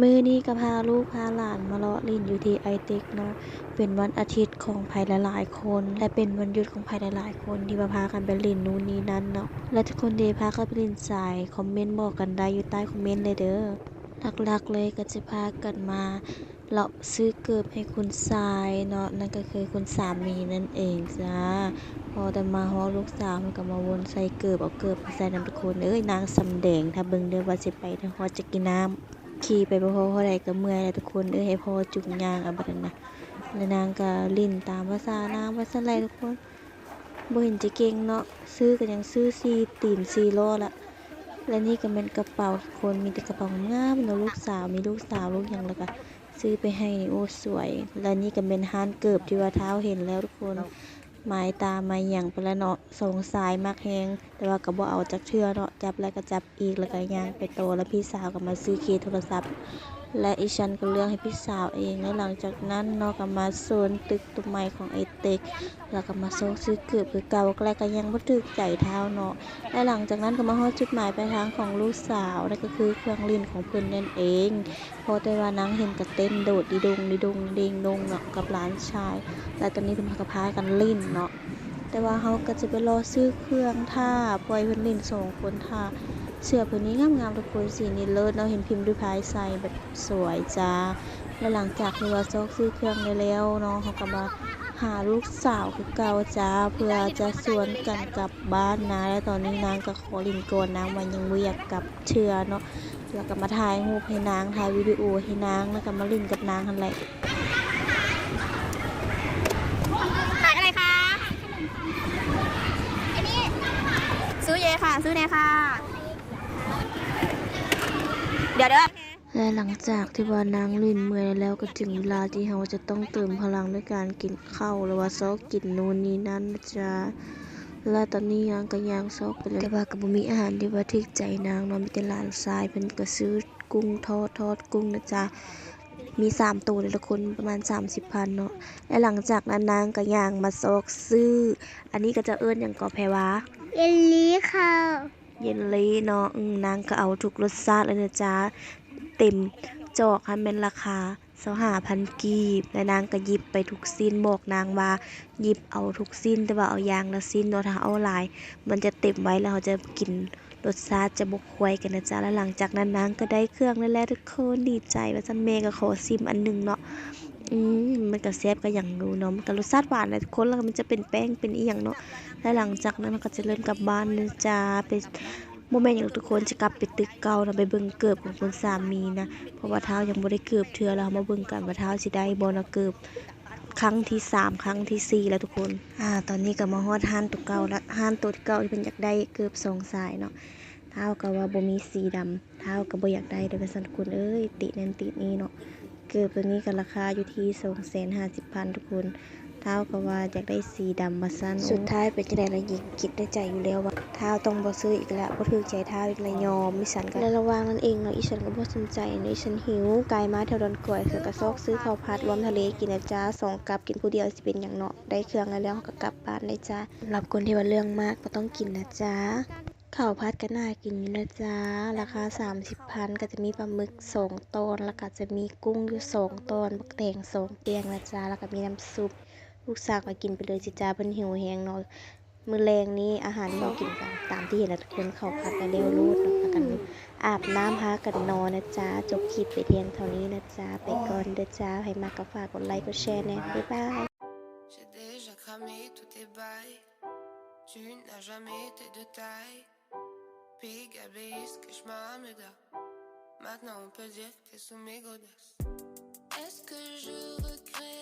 มื้อนี้ก็พาลูกพาหลานมาเลาะเล่นอยู่ที่ไอเต็กเนาะ เป็นวันอาทิตย์ของไผหลายๆคน และเป็นวันหยุดของไผหลายๆคนที่มาพากันไปเล่นนู่นนี่นั่นเนาะ และทุกคนที่พากันไปเล่นสายคอมเมนต์บอกกันได้อยู่ใต้คอมเมนต์เลยเด้อ หลักๆเลยก็จะพากันมาเลาะซื้อเกิบให้คุณทรายเนาะนั่นก็คือคุณสามีนั่นเองจ้าพอแต่มาฮอลูกสาวมันก็มาวนใส่เกิบเอาเกิบมาใส่น้ำทุกคนเอ้ยนางสำแดงถ้าเบิ่งเด้อว่าสิไปทางฮอจะกินน้ำ ขี่ไปบ่พอเท่าใดก็เมื่อยแล้วทุกคนเอ้ยให้พอจุงยางอาบัดนั้นนะแล้วนางก็ลิ้นตามภาษานางว่าซั่นแหละทุกคนบ่เห็นจะเก่งเนาะซื้อก็ยังซื้อ4ตีน4ล้อละและนี่ก็เป็นกระเป๋าทุกคนมีแต่กระเป๋างามเนาะลูกสาวมีลูกสาวลูกหยังแล้วก็ซื้อไปให้โอ้สวย และนี่ก็เป็นฮานเกิบที่ว่าเท้าเห็นแล้วทุกคน หมายตามมาอย่างไปแล้วเนาะสงสายมากแฮงแต่ว่าก็บ่เอาจักเทื่อเนาะจับแล้วก็จับอีกแล้วก็ย่างไปโตแล้วพี่สาวก็มาซื้อเคสโทรศัพท์ และอีฉันก็เลือกให้พี่สาวเอง แล้วหลังจากนั้นเนาะก็มาโซนตึกตุกใหม่ของไอเต็ก แล้วก็มาโซกซื้อเกือบคือเก่าแล้วก็ยังบ่ถึกใจเท้าเนาะ และหลังจากนั้นก็มาฮอดจุดหมายปลายทางของลูกสาวนั่นก็คือเครื่องเล่นของเพิ่อนนั่นเองเพอแต่ว่านางเห็นก็เต้นโดดดีดงดีดงเดงดงเนาะกับหลานชาย และตอนนี้เพิ่นก็พากันเล่นเนาะ แต่ว่าเฮาก็จะไปรอซื้อเครื่องท่าปล่อยเพิ่นเล่นสองคนท่า เสื้อเพิ่นนี้งามๆทุกคนสีนี้เลิศเนาเห็นพิมพ์ด้วยพายใส่แบบสวยจ้าและหลังจากที่ว่าซอกซื้อเครื่องได้แล้วเนาะเขาก็มาหาลูกสาวคือเก่าจ้าเพื่อจะสวนกันกลับบ้านนะ และตอนนี้นางก็ขอลินโกนนางมันยังบ่อยากกลับเชื่อเนาะแล้วก็มาถ่ายรูปให้นางถ่ายวิดีโอให้นางแล้วก็มาล่นกับนางหั่นแหละขายอะไรคะอันนี้ซื้อเยค่ะ ซื้อเนค่ะ ดี๋ยวเดี๋ยวและหลังจากที่ว่านางลินเมื่อยแล้วก็ถึงเวลาที่เราจะต้องเติมพลังด้วยการกินข้าวหรือว่าซอกกินนู่นนี่นั่นนะจ๊ะและตอนนี้นางก็ย่างซอกไปเลยแต่ว่าก็บ่มีอาหารที่ว่าถึกใจนางเนาะมีแต่หลานทรายเพิ่นก็ซื้อกุ้งทอดทอดกุ้งนะจ๊ะมีสามตัวเลยละคนประมาณ30พันเนาะและหลังจากนั้นนางก็ย่างมาซอกซื้อ อันนี้ก็จะเอิ้นหยังก็แพรวาเยลลี่ค่ะ เยลลี่เนาะนางก็เอาทุกรสชาติเลยนะจ๊ะ เต็มจอกค่ะเป็นราคาสหาพันกีบ และนางก็หยิบไปทุกสิ้นบอกนางว่าหยิบเอาทุกสิ้นแต่ว่าเอายางละสิ้นเนาะถ้าเอาหลาย มันจะเต็มไว้แล้วเราจะกินรสชาติจะบกควยกันนะจ๊ะ แล้วหลังจากนั้นนางก็ได้เครื่องแล้วแหละทุกคนดีใจว่าจันเมย์ก็ขอซิมอันหนึ่งเนาะ อืมมันก็แซ่บก็อย่างดูเนาะมันก็รสชาติหวานนะทุกคนแล้วมันจะเป็นแป้งเป็นอีหยังเนาะและหลังจากนั้นมันก็จะเริ่มกลับบ้านนะจ๊ะไปโมเมนต์อย่างทุกคนจะกลับไปตึกเก่านะไปเบิ่งเกิบของคุณสามีนะเพราะว่าเท้ายังบ่ได้เกิบเทือแล้วเรามาเบิ่งกันว่าเท้าสิได้บ่นะเกิบครั้งที่สามครั้งที่สี่แล้วทุกคน อ่า ตอนนี้ก็มาฮอดห้านตัวเก่าละห้านตัวเก่าที่เพิ่นอยากได้เกิบสองสายเนาะ เท้าก็ว่าบ่มีสีดำเท้าก็บ่อยากได้เด้อเป็นสันทุกคนเอ้ยตินั่นตินี่เนาะ เกิบตัวนี้ก็ราคาอยู่ที่250,000ทุกคนเท้าก็ว่าอยากได้สีดำมาสั้นสุดท้ายเป็นจังได๋ล่ะหญิงคิดในใจอยู่แล้วว่าเท้าต้องบ่ซื้ออีกแล้วบ่ถูกใจเท้าอีกแล้วยอมมิฉันก็ในระหว่างนั้นเองเนาะอีฉันก็บ่สนใจเนาะอีฉันหิวไกลมาแถวดอนก่อยคือก็ซอกซื้อข้าวผัดรวมทะเลกินนะจ๊ะสองกับกินผู้เดียวสิเป็นหยังเนาะได้เครื่องแล้วแล้วก็กลับบ้านเลยจ้าสำหรับคนที่ว่าเรื่องมากก็ต้องกินนะจ๊ะ ข้าวผัดก็น่ากินอยู่นะจ๊ะ ราคา 30พันก็จะมีปลาหมึกสองตนแล้วก็จะมีกุ้งอยู่สองตนบักแตงสองเตียงนะจ๊ะ แล้วก็มีน้ำซุป ลูกสาวก็กินไปเลยจิจ้าเพิ่นหิวแฮงเนาะมือแรงนี้อาหารที่เรากินกันตามที่เห็นนะทุกคนข้าวพักกันเร็วรูดเนาะพากันอาบน้ำพากันนอนนะจ๊ะ จบคลิปไปเพียงเท่านี้นะจ๊ะ ไปก่อนเด้อจ้าให้มากก็ฝากกดไลค์กดแชร์แน่บ๊ายบาย J'ai déjà cramé tous tes bails. Tu n'as jamais été de taille. Puis gabéiste que je m'amène. Maintenant on peut dire que sous mes godasses. Est-ce que je regrette?